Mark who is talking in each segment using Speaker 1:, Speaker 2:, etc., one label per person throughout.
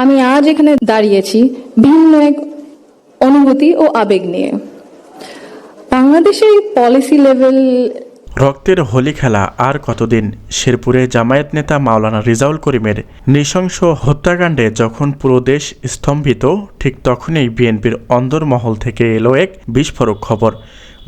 Speaker 1: আমি আজ এখানে দাঁড়িয়েছি ভিন্ন এক অনুভূতি ও আবেগ নিয়ে। বাংলাদেশের পলিসি লেভেল
Speaker 2: রক্তের হোলি খেলা আর কতদিন? শেরপুরে জামায়াত নেতা মাওলানা রিজাউল করিমের নৃশংস হত্যাকাণ্ডে যখন পুরো দেশ স্তম্ভিত, ঠিক তখনই বিএনপির অন্দরমহল থেকে এলো এক বিস্ফোরক খবর।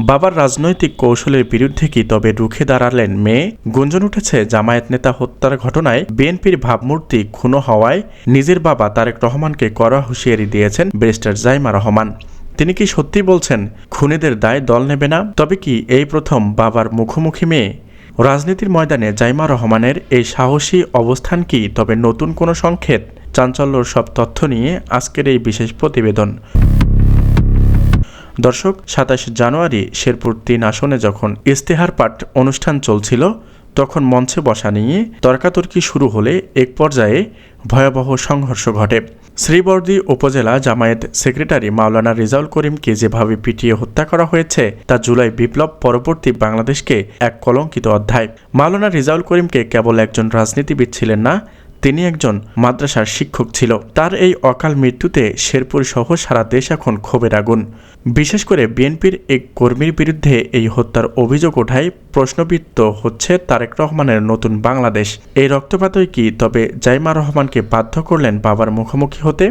Speaker 2: বাবার রাজনৈতিক কৌশলের বিরুদ্ধে কি তবে রুখে দাঁড়ালেন মেয়ে? গুঞ্জন উঠেছে, জামায়াত নেতা হত্যার ঘটনায় বিএনপির ভাবমূর্তি খুনো হওয়ায় নিজের বাবা তারেক রহমানকে কড়া হুঁশিয়ারি দিয়েছেন ব্যারিস্টার জাইমা রহমান। তিনি কি সত্যি বলছেন, খুনিদের দায় দল নেবে না? তবে কি এই প্রথম বাবার মুখোমুখি মেয়ে? রাজনীতির ময়দানে জাইমা রহমানের এই সাহসী অবস্থান কি তবে নতুন কোনো সংকেত? চাঞ্চল্যর সব তথ্য নিয়ে আজকের এই বিশেষ প্রতিবেদন। দর্শক, সাতাশ জানুয়ারি শেরপুর তিন আসনে যখন ইস্তেহার পাঠ অনুষ্ঠান চলছিল, তখন মঞ্চে বসা নিয়ে তর্কাতর্কি শুরু হলে এক পর্যায়ে ভয়াবহ সংঘর্ষ ঘটে। শ্রীবর্দী উপজেলা জামায়াত সেক্রেটারি মাওলানা রিজাউল করিমকে যেভাবে পিটিয়ে হত্যা করা হয়েছে, তা জুলাই বিপ্লব পরবর্তী বাংলাদেশকে এক কলঙ্কিত অধ্যায়। মাওলানা রিজাউল করিমকে কেবল একজন রাজনীতিবিদ ছিলেন না তিনি একজন মাদ্রাসার শিক্ষক ছিল। তার এই অকাল মৃত্যুতে শেরপুর সহ সারা দেশ এখন ক্ষোভের আগুন। বিশেষ করে বিএনপির এক কর্মীর বিরুদ্ধে এই হত্যার অভিযোগ ওঠায় প্রশ্নবিদ্ধ হচ্ছে তারেক রহমানের নতুন বাংলাদেশ। এই রক্তপাতই কি তবে জাইমা রহমানকে বাধ্য করলেন বাবার মুখোমুখি হতে?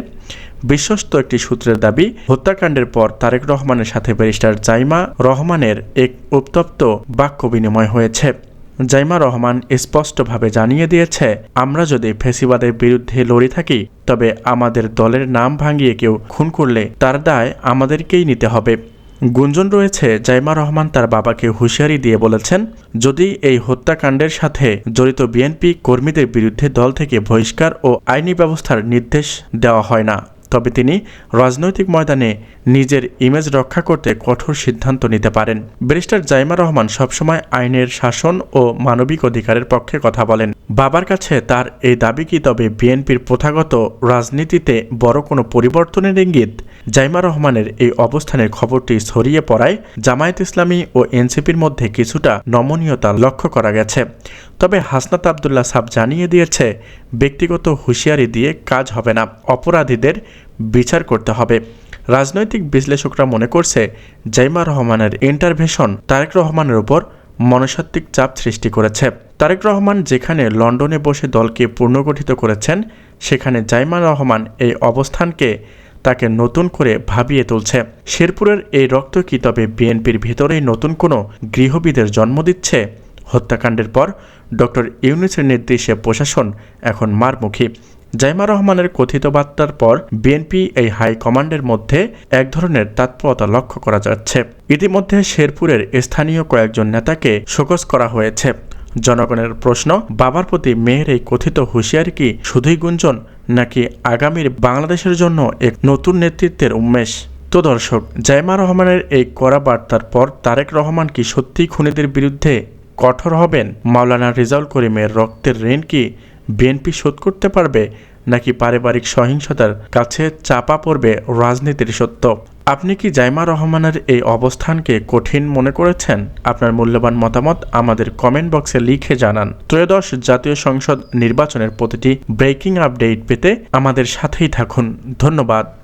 Speaker 2: বিশ্বস্ত একটি সূত্রের দাবি, হত্যাকাণ্ডের পর তারেক রহমানের সাথে ব্যারিস্টার জাইমা রহমানের এক উত্তপ্ত বাক্য বিনিময় হয়েছে। জাইমা রহমান স্পষ্টভাবে জানিয়ে দিয়েছে, আমরা যদি ফেসিবাদের বিরুদ্ধে লড়ে থাকি, তবে আমাদের দলের নাম ভাঙিয়ে কেউ খুন করলে তার দায় আমাদেরকেই নিতে হবে। গুঞ্জন রয়েছে, জাইমা রহমান তার বাবাকে হুঁশিয়ারি দিয়ে বলেছেন, যদি এই হত্যাকাণ্ডের সাথে জড়িত বিএনপি কর্মীদের বিরুদ্ধে দল থেকে বহিষ্কার ও আইনি ব্যবস্থার নির্দেশ দেওয়া হয় না। তবে তিনি রাজনৈতিক ময়দানে নিজের ইমেজ রক্ষা করতে কঠোর সিদ্ধান্ত নিতে পারেন। ব্যারিস্টার জাইমা রহমান সবসময় আইনের শাসন ও মানবিক অধিকারের পক্ষে কথা বলেন। বাবার কাছে তার এই দাবি কি তবে বিএনপির প্রথাগত রাজনীতিতে বড় কোনো পরিবর্তনের ইঙ্গিত? জাইমা রহমানের এই অবস্থানের খবরটি ছড়িয়ে পড়ায় জামায়াত ইসলামী ও এনসিপির মধ্যে কিছুটা নমনীয়তা লক্ষ্য করা গেছে। তবে হাসনাত আবদুল্লাহ সাব জানিয়ে দিয়েছে, ব্যক্তিগত হুঁশিয়ারি দিয়ে কাজ হবে না, অপরাধীদের বিচার করতে হবে। রাজনৈতিক বিশ্লেষকরা মনে করছে, জাইমা রহমানের ইন্টারভেশন তারেক রহমানের উপর মনস্তাত্ত্বিক চাপ সৃষ্টি করেছে। তারেক রহমান যেখানে লন্ডনে বসে দলকে পুনর্গঠিত করেছেন, সেখানে জাইমা রহমান এই অবস্থানকে তাকে নতুন করে ভাবিয়ে তুলছে। শেরপুরের এই রক্ত কি তবে বিএনপির ভেতরেই নতুন কোনো গৃহবিদের জন্ম দিচ্ছে? হত্যাকাণ্ডের পর ডক্টর ইউনিসের নির্দেশে প্রশাসন এখন মারমুখী। জাইমা রহমানের কথিত বার্তার পর বিএনপি এই হাইকমান্ডের মধ্যে এক ধরনের তৎপরতা লক্ষ্য করা যাচ্ছে। ইতিমধ্যে শেরপুরের স্থানীয় কয়েকজন নেতাকে শোকজ করা হয়েছে। জনগণের প্রশ্ন, বাবার প্রতি মেয়ের এই কথিত হুঁশিয়ারি কি শুধুই গুঞ্জন, নাকি আগামীর বাংলাদেশের জন্য এক নতুন নেতৃত্বের উন্মেষ? তো দর্শক, জাইমা রহমানের এই কড়া বার্তার পর তারেক রহমান কি সত্যি খুনিদের বিরুদ্ধে কঠোর হবেন? মাওলানা রেজাউল করিমের রক্তের ঋণ কি বিএনপি শোধ করতে পারবে? নাকি পারিবারিক সহিংসতার কাছে চাপা পড়বে রাজনীতির সত্য? আপনি কি জাইমা রহমানের এই অবস্থানকে কঠিন মনে করেছেন? আপনার মূল্যবান মতামত আমাদের কমেন্ট বক্সে লিখে জানান। ত্রয়োদশ জাতীয় সংসদ নির্বাচনের প্রতিটি ব্রেকিং আপডেট পেতে আমাদের সাথেই থাকুন। ধন্যবাদ।